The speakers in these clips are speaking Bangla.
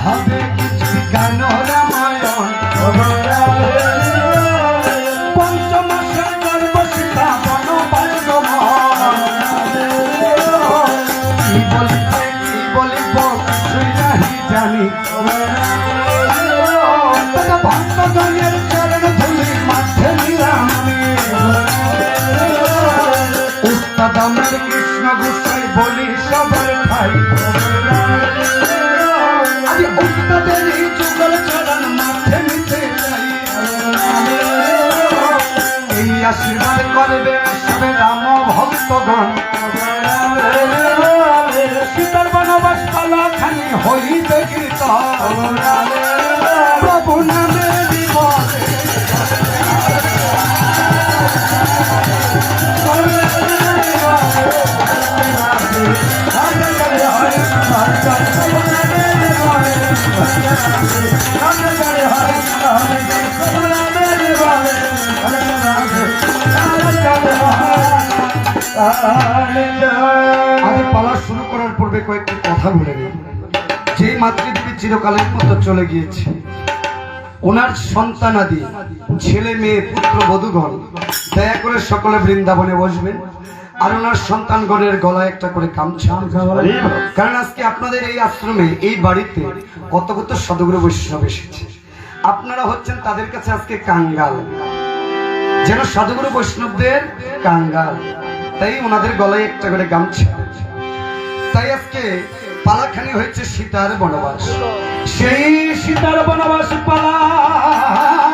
হবে গান রামায়ণ পঞ্চমাসের গর্ব সীতা আশীর্বাদ করবে সবে রাম ভক্তগণ সীতার বনবাস পালা নামে জীবনে আমি পালা শুরু করার পূর্বে কয়েকটি কথা বলে নিই। যে মাতৃদেবী চিরকালের মতো চলে গিয়েছে। ওনার সন্তানাদি ছেলে মেয়ে, পুত্র, বধূগণ, দয়া করে সকলে বৃন্দাবনে বসবেন। আর ওনার সন্তানগণের গলায় একটা করে গামছা। কারণ আজকে আপনাদের এই আশ্রমে, এই বাড়িতে কত কত সদগুরু বৈষ্ণব এসেছে। আপনারা হচ্ছেন তাদের কাছে আজকে কাঙ্গাল। যেন সাধুগুরু বৈষ্ণবদের কাঙ্গাল। তাই ওনাদের গলায় একটা করে গামছা। তাই আজকে পালাখানি হয়েছে সীতার বনবাস। সেই সীতার বনবাস পালাখানি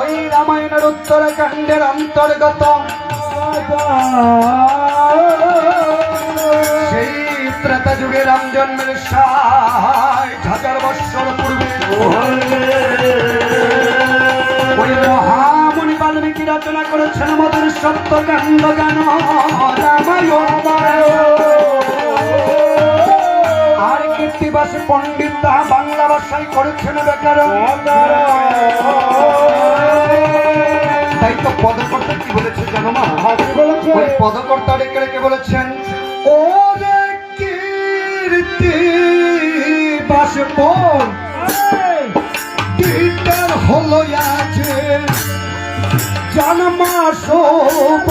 ওই রামায়ণের উত্তরাখণ্ডের অন্তর্গত। সেই ত্রেতা যুগে রাম জন্মের ষাট হাজার বৎসর পূর্বে। রচনা করেছেন মধুর সত্যকাণ্ড গান আর কীর্তিবাসী পণ্ডিত তাহা বাংলা ভাষায় করেছেন বেকার। তাই তো পদকর্তা কি বলেছে জানো মা? পদকর্তা রেখে রেখে বলেছেন আছে জন্ম শুভ